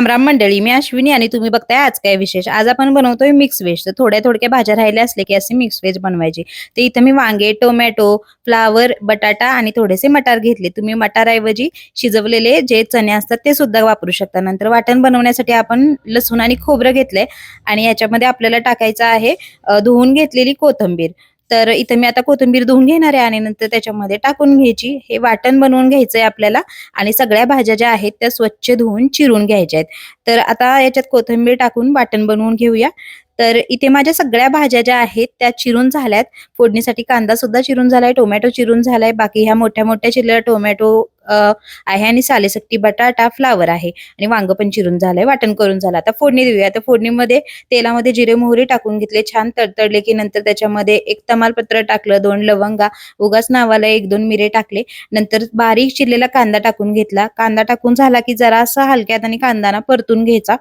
रामराम मंडळी मी अश्विनी आणि तुम्ही बघताय आज काय विशेष? आज आपण बनवतोय मिक्स व्हेज तर थोड्या थोडक्या भाज्या राहिल्या असले की असे मिक्स व्हेज बनवायचे. तर इथं मी वांगे टोमॅटो फ्लावर बटाटा आणि थोडेसे मटार घेतले. तुम्ही मटारऐवजी शिजवलेले जे चणे असतात ते सुद्धा वापरू शकता. नंतर वाटण बनवण्यासाठी आपण लसूण आणि खोबरं घेतलंय आणि याच्यामध्ये आपल्याला टाकायचं आहे धुवून घेतलेली कोथंबीर. तर इथं मी आता कोथिंबीर धुवून घेणार आहे आणि नंतर त्याच्यामध्ये टाकून घ्यायची. हे वाटण बनवून घ्यायचंय आपल्याला आणि सगळ्या भाज्या ज्या आहेत त्या स्वच्छ धुवून चिरून घ्यायच्या आहेत. तर आता याच्यात कोथिंबीर टाकून वाटण बनवून घेऊया. तर इथे माझ्या सगळ्या भाज्या ज्या आहेत त्या चिरून झाल्यात. फोडणीसाठी कांदा सुद्धा चिरून झालाय टोमॅटो चिरून झालाय. बाकी ह्या मोठ्या मोठ्या चिरलेल्या टोमॅटो आहे आणि सालेसट्टी बटाटा फ्लावर आहे. आणि वांग पण चिरून झालंय वाटण करून झालं. आता फोडणी देऊया. आता फोडणीमध्ये तेलामध्ये जिरे मोहरी टाकून घेतले. छान तडतडले की नंतर त्याच्यामध्ये एक तमालपत्र टाकलं दोन लवंगा. उगाच नावाला एक दोन मिरे टाकले. नंतर बारीक चिरलेला कांदा टाकून घेतला. कांदा टाकून झाला की जरा असा हलक्यात आणि कांदा ना परतून घ्यायचा.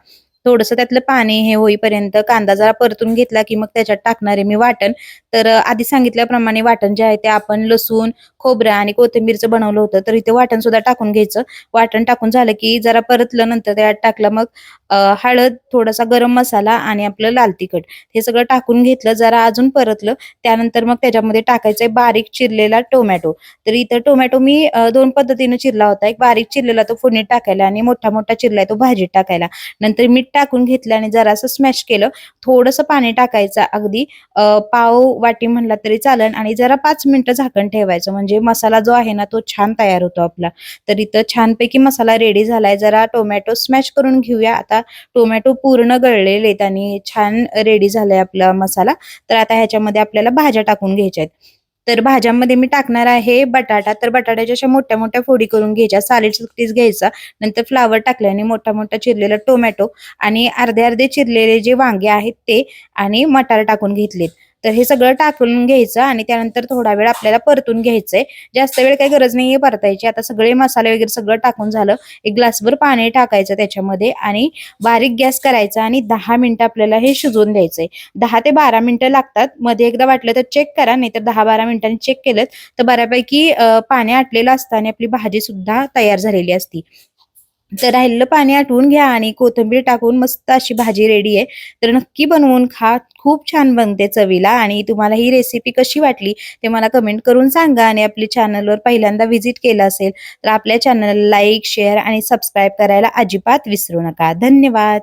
थोडस त्यातलं पाणी हे होईपर्यंत कांदा जरा परतून घेतला की मग त्याच्यात टाकणारे मी वाटण. तर आधी सांगितल्याप्रमाणे वाटण जे आहे ते आपण लसूण खोबरं आणि कोथिंबीरचं बनवलं होतं. तर इथे वाटण सुद्धा टाकून घ्यायचं. वाटण टाकून झालं की जरा परतलं नंतर त्यात टाकलं मग हळद थोडासा गरम मसाला आणि आपलं लाल तिखट. हे सगळं टाकून घेतलं जरा अजून परतलं. त्यानंतर मग त्याच्यामध्ये टाकायचंय बारीक चिरलेला टोमॅटो. तर इथं टोमॅटो मी दोन पद्धतीने चिरला होता. एक बारीक चिरलेला तो फोडणीत टाकायला आणि मोठा मोठा चिरलाय तो भाजीत टाकायला. नंतर मीठ टाकून घेतलं आणि जरासं स्मॅश केलं. थोडंसं पाणी टाकायचं अगदी. पाव वाटी म्हणला तरी चालेल आणि जरा पाच मिनिटं झाकण ठेवायचं. म्हणजे मसाला जो आहे ना तो छान तयार होतो आपला. तर इथं छानपैकी मसाला रेडी झालाय. जरा टोमॅटो स्मॅश करून घेऊया. आता टोमॅटो पूर्ण गळलेले आहेत आणि छान रेडी झालाय आपला मसाला. तर आता ह्याच्यामध्ये आपल्याला भाज्या टाकून घ्यायच्या आहेत. तर भाज्यांमध्ये मी टाकणार आहे बटाटा. तर बटाट्याच्या अशा मोठ्या मोठ्या फोडी करून घ्यायच्या. सालीड सुकटीच घ्यायचा. नंतर फ्लावर टाकल्याने मोठा मोठा चिरलेला टोमॅटो आणि अर्धे अर्धे चिरलेले जे वांगे आहेत ते आणि मटार टाकून घेतलेत. तर हे सगळं टाकून घ्यायचं आणि त्यानंतर थोडा वेळ आपल्याला परतून घ्यायचंय. जास्त वेळ काही गरज नाहीये परतायची. आता सगळे मसाले वगैरे सगळं टाकून झालं. एक ग्लासभर पाणी टाकायचं त्याच्यामध्ये आणि बारीक गॅस करायचा आणि दहा मिनिटं आपल्याला हे शिजवून द्यायचंय. दहा ते बारा मिनिटं लागतात. मध्ये एकदा वाटलं तर चेक करा नाही तर दहा बारा मिनिटांनी चेक केलं तर बऱ्यापैकी पाणी आटलेलं असतं आणि आपली भाजी सुद्धा तयार झालेली असती. तर राहिलेलं पाणी आटवून घ्या आणि कोथिंबीर टाकून मस्त अशी भाजी रेडी आहे. तर नक्की बनवून खा. खूप छान बनते चवीला आणि तुम्हाला ही रेसिपी कशी वाटली ते मला कमेंट करून सांगा आणि आपली चॅनलवर पहिल्यांदा व्हिजिट केलं असेल तर आपल्या चॅनलला लाईक शेअर आणि सबस्क्राईब करायला अजिबात विसरू नका. धन्यवाद.